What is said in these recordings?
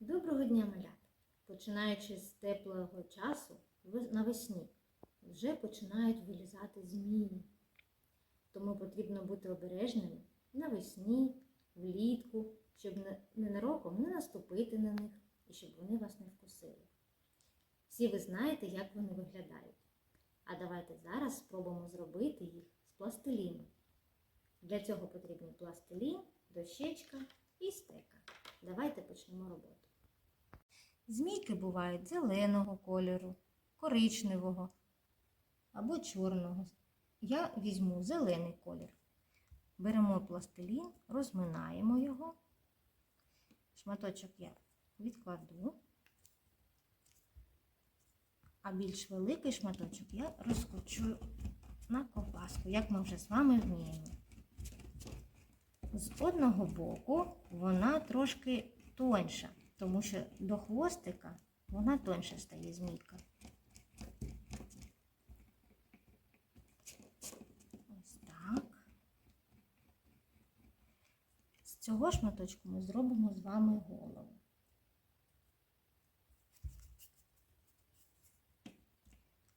Доброго дня, малята! Починаючи з теплого часу навесні, вже починають вилізати змії. Тому потрібно бути обережними навесні, влітку, щоб ненароком не наступити на них і щоб вони вас не вкусили. Всі ви знаєте, як вони виглядають. А давайте зараз спробуємо зробити їх з пластиліну. Для цього потрібні пластилін, дощечка і стека. Давайте почнемо роботу. Змійки бувають зеленого кольору, коричневого або чорного. Я візьму зелений колір. Беремо пластилін, розминаємо його. Шматочок я відкладу, а більш великий шматочок я розкочую на ковбаску, як ми вже з вами вміємо. З одного боку вона трошки тоньша, тому що до хвостика вона тоньше стає змійка. Ось так. З цього шматочку ми зробимо з вами голову.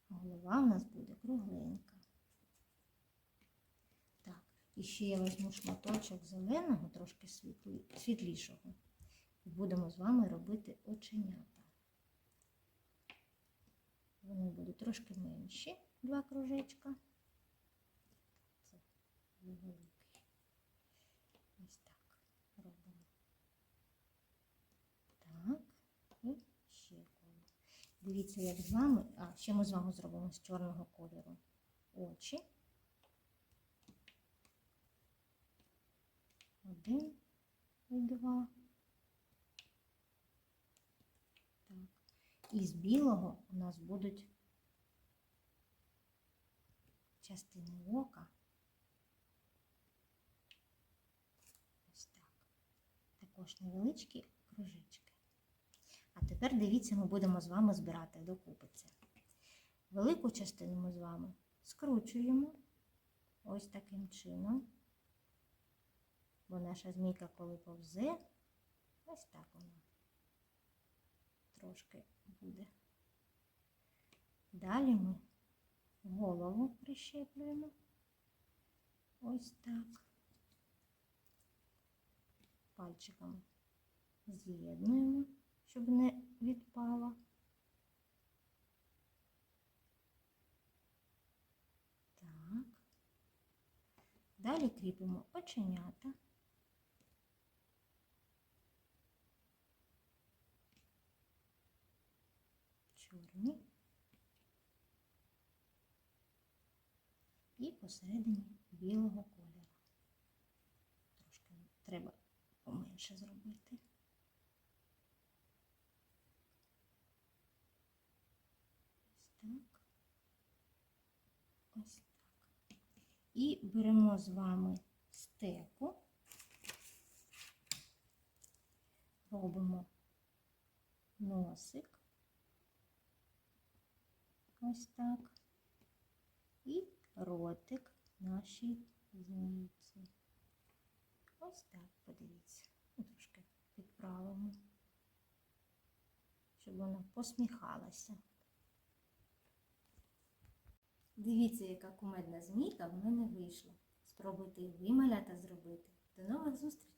Голова в нас буде кругленька. Так, і ще я візьму шматочок зеленого, трошки світлі, світлішого. Будемо з вами робити оченята. Вони будуть трошки менші, два кружечка. Це великий. Ось так робимо. Так, і ще коло. Дивіться, як з вами. А, ще ми з вами зробимо з чорного кольору очі. Один і два. І з білого у нас будуть частини ока. Ось так. Також невеличкі кружечки. А тепер дивіться, ми будемо з вами збирати докупи це. Велику частину ми з вами скручуємо ось таким чином. Бо наша змійка, коли повзе, ось так вона трошки буде. Далі ми голову прищеплюємо. Ось так. Пальчиком з'єднуємо, щоб не відпала. Так. Далі кріпимо оченята. Чорні. І посередині білого кольору. Трошки треба поменше зробити. Ось так. Ось так. І беремо з вами стеку, робимо носик. Ось так. І ротик нашій змійці. Ось так, подивіться. Ну, Трошки підправимо, щоб вона посміхалася. Дивіться, яка кумедна змійка в мене вийшла. Спробуйте ви малята зробити. До нових зустрічей!